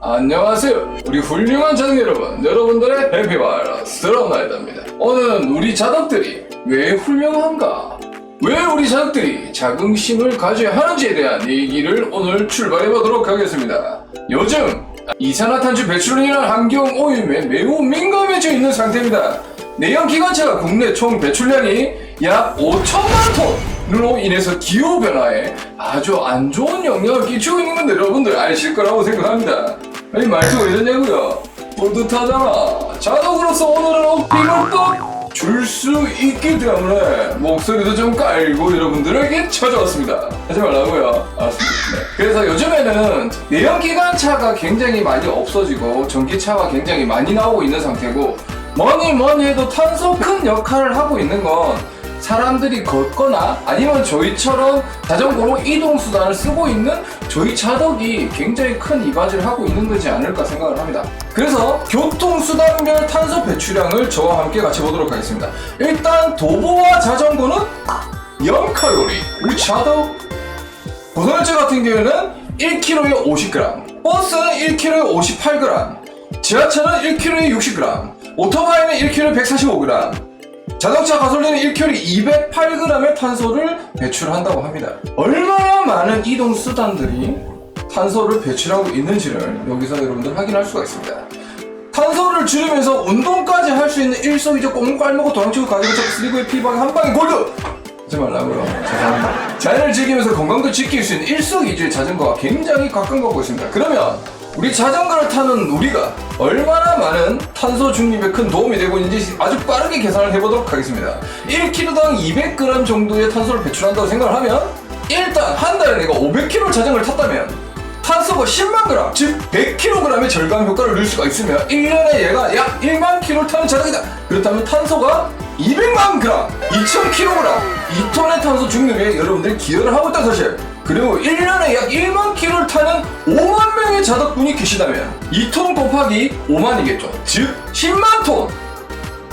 안녕하세요. 우리 훌륭한 자동 여러분, 여러분들의 해피바이러스 드럼나이드입니다. 오늘은 우리 자덕들이 왜 훌륭한가? 왜 우리 자덕들이 자긍심을 가져야 하는지에 대한 얘기를 오늘 출발해 보도록 하겠습니다. 요즘 이산화탄소 인한 환경 오염에 매우 민감해져 있는 상태입니다. 내연 기관차가 국내 총 배출량이 약 5천만 톤으 로 인해서 기후 변화에 아주 안 좋은 영향을 끼치고 있는 건 여러분들 아실 거라고 생각합니다. 아니 말투가 이러냐고요? 뿌듯하잖아. 자덕으로서 오늘은 어필을 또줄 수 있기 때문에 목소리도 좀 깔고 여러분들에게 찾아왔습니다. 하지 말라고요. 알았습니다. 네. 그래서 요즘에는 내연기관차가 굉장히 많이 없어지고 전기차가 굉장히 많이 나오고 있는 상태고 뭐니 뭐니 해도 탄소 큰 역할을 하고 있는 건 사람들이 걷거나 아니면 저희처럼 자전거로 이동수단을 쓰고 있는 저희 차덕이 굉장히 큰 이바지를 하고 있는 거지 않을까 생각을 합니다. 그래서 교통수단별 탄소 배출량을 저와 함께 같이 보도록 하겠습니다. 일단 도보와 자전거는 0칼로리, 우리 차덕 고소열차 같은 경우에는 1kg에 50g, 버스는 1kg에 58g, 지하철은 1kg에 60g, 오토바이는 1kg에 145g, 자동차 가솔린은 1kg에 208g의 탄소를 배출한다고 합니다. 얼마나 많은 이동 수단들이 탄소를 배출하고 있는지를 여기서 여러분들 확인할 수가 있습니다. 탄소를 줄이면서 운동까지 할 수 있는 일석이조 꽁 깔 먹고 도망치고 가지고 잡고 슬리고의 피박에 한 방에 골드! 하지 말라고요. 죄송합니다. 자연을 즐기면서 건강도 지킬 수 있는 일석이조의 자전거가 굉장히 가까운 가고 있습니다. 그러면 우리 자전거를 타는 우리가 얼마나 많은 탄소 중립에 큰 도움이 되고 있는지 아주 빠르게 계산을 해보도록 하겠습니다. 1kg당 200g 정도의 탄소를 배출한다고 생각을 하면 일단 한 달에 내가 500km 자전거를 탔다면 탄소가 10만 g, 즉 100kg의 절감 효과를 누릴 수가 있으며 1년에 얘가 약 1만 km 타는 자전이다. 그렇다면 탄소가 200만 g, 2000kg, 2톤의 탄소 중립에 여러분들이 기여를 하고 있다는 사실. 그리고 1년에 약 1만 km를 타는 5만 명의 자덕분이 계시다면 2톤 곱하기 5만이겠죠. 즉 10만 톤.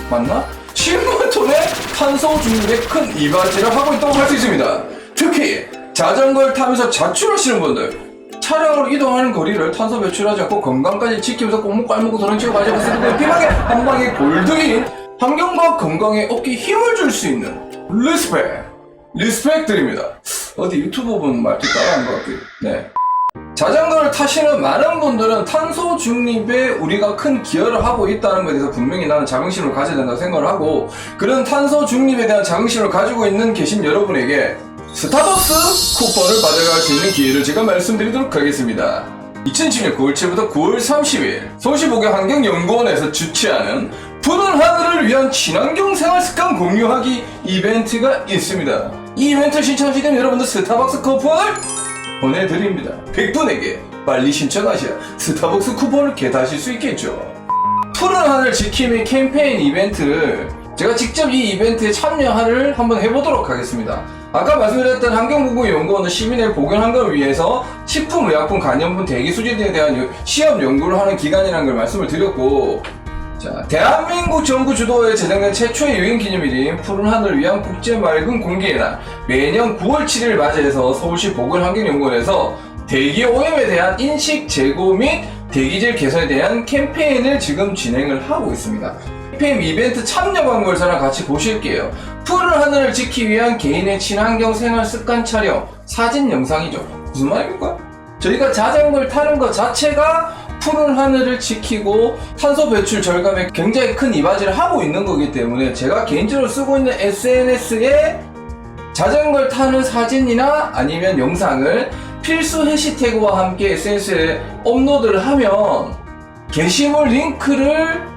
맞나? 10만 톤의 탄소 중립에 큰 이바지를 하고 있다고 할 수 있습니다. 특히 자전거를 타면서 자출하시는 분들 차량으로 이동하는 거리를 탄소 배출하지 않고 건강까지 지키면서 꼭목 깔먹고 도랑치고 가지고 쓰는데 피하게 한 방에 골드인 환경과 건강에 어깨에 힘을 줄 수 있는 리스펙 리스펙 드립니다. 어디 유튜브 분 말투 따라한 것 같아요. 네. 자전거를 타시는 많은 분들은 탄소 중립에 우리가 큰 기여를 하고 있다는 것에 대해서 분명히 나는 자긍심을 가져야 된다고 생각을 하고 그런 탄소 중립에 대한 자긍심을 가지고 있는 계신 여러분에게 스타벅스 쿠폰을 받아갈 수 있는 기회를 제가 말씀드리도록 하겠습니다. 2010년 9월 7일부터 9월 30일 서울시보게 환경연구원에서 주최하는 푸른 하늘을 위한 친환경 생활 습관 공유하기 이벤트가 있습니다. 이 이벤트 신청하시면 여러분들 스타벅스 쿠폰을 보내드립니다. 100분에게 빨리 신청하셔야 스타벅스 쿠폰을 개타실 수 있겠죠. 푸른 하늘 지킴이 캠페인 이벤트를 제가 직접 이 이벤트에 참여를 한번 해보도록 하겠습니다. 아까 말씀드렸던 환경보건연구원은 시민의 보건 환경을 위해서 식품, 의약품, 간염분, 대기 수질에 대한 요- 시험 연구를 하는 기관이라는 걸 말씀을 드렸고 자, 대한민국 정부 주도에 제정된 최초의 유엔 기념일인 푸른 하늘을 위한 국제 맑은 공기의 날 매년 9월 7일 맞이해서 서울시 보건환경연구원에서 대기 오염에 대한 인식 제고 및 대기질 개선에 대한 캠페인을 지금 진행을 하고 있습니다. 캠페인 이벤트 참여 방법을 저랑 같이 보실게요. 푸른 하늘을 지키기 위한 개인의 친환경 생활 습관 촬영 사진 영상이죠. 무슨 말입니까? 저희가 자전거를 타는 것 자체가 푸른 하늘을 지키고 탄소 배출 절감에 굉장히 큰 이바지를 하고 있는 거기 때문에 제가 개인적으로 쓰고 있는 SNS에 자전거를 타는 사진이나 아니면 영상을 필수 해시태그와 함께 SNS에 업로드를 하면 게시물 링크를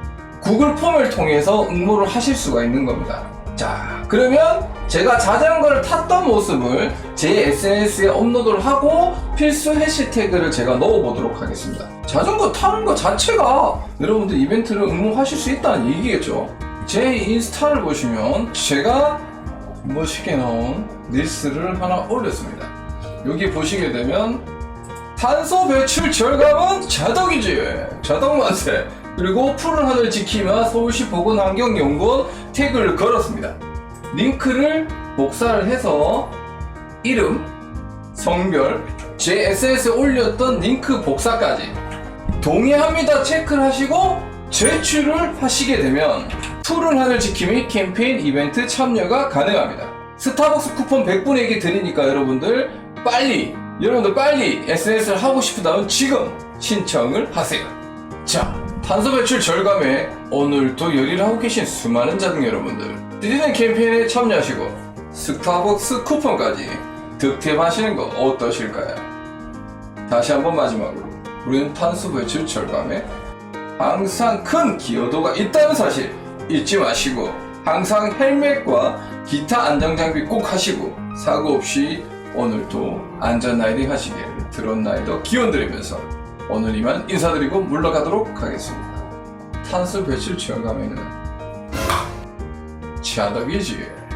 구글 폼을 통해서 응모를 하실 수가 있는 겁니다. 자, 그러면 제가 자전거를 탔던 모습을 제 SNS에 업로드를 하고 필수 해시태그를 제가 넣어보도록 하겠습니다. 자전거 타는 것 자체가 여러분들 이벤트를 응모하실 수 있다는 얘기겠죠. 제 인스타를 보시면 제가 멋있게 나온 릴스를 하나 올렸습니다. 여기 보시게 되면 탄소 배출 절감은 자덕이지 자덕 만세 그리고 푸른 하늘 지키며 서울시 보건환경연구원 태그를 걸었습니다 링크를 복사를 해서 이름 성별 제 SNS에 올렸던 링크 복사까지 동의합니다 체크를 하시고 제출을 하시게 되면 푸른 하늘 지킴이 캠페인 이벤트 참여가 가능합니다. 스타벅스 쿠폰 100분에게 드리니까 여러분들 빨리 여러분들 빨리 SNS를 하고 싶다면 지금 신청을 하세요. 자, 탄소 배출 절감에 오늘도 열일을 하고 계신 수많은 자등 여러분들 드리는 캠페인에 참여하시고 스타벅스 쿠폰까지 득템하시는 거 어떠실까요? 다시 한번 마지막으로 우리는 탄소 배출 절감에 항상 큰 기여도가 있다는 사실 잊지 마시고 항상 헬멧과 기타 안전 장비 꼭 하시고 사고 없이 오늘도 안전 라이딩 하시길 드론 라이더 기원 드리면서 오늘 이만 인사드리고 물러가도록 하겠습니다. 탄소 배출 절감에는 차덕이지.